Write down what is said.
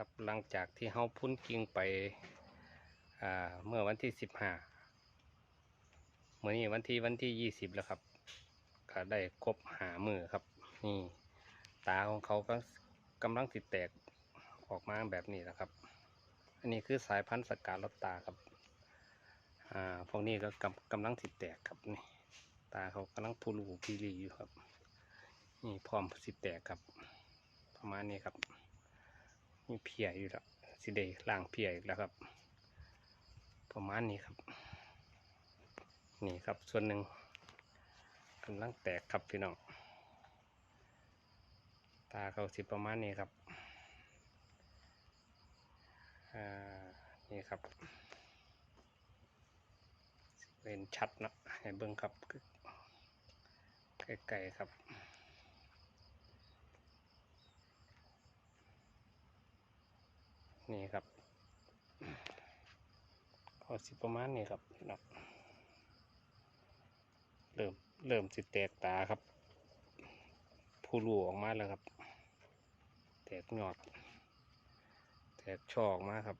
ครับหลังจากที่เฮาพุ่นกิ่งไปอ่าเมื่อวันที่สิบห้าเมื่อนี้วันที่วันที่ยี่สิบแล้วครับ ก็ได้ครบหามือครับ นี่ตาของเขาก็กำลังติดแตกออกมาแบบนี้นะครับ อันนี้คือสายพันธุ์สกาลตตาครับอ่าพวกนี้ก็กำกำลังติดแตกครับนี่ตาเขากำลังพูลูพีรีอยู่ครับ นี่พร้อมสิแตกครับ ประมาณนี้ครับ มีเพียอยู่แล้วสิเดล่างเพียอีกแล้วครับ ประมาณนี้ครับ นี่ครับส่วนหนึ่งกำลังแตกครับพี่น้องตาเขาสิประมาณนี้ครับนี่ครับเป็นชัดนะให้เบิ้งครับไกลๆครับ นี่ครับก็สิประมาณนี้ครับพี่น้องเริ่มเริ่มสิแตกตาครับ ผู้รูออกมาแล้วครับ แตกยอด แตกช่อออกมาครับ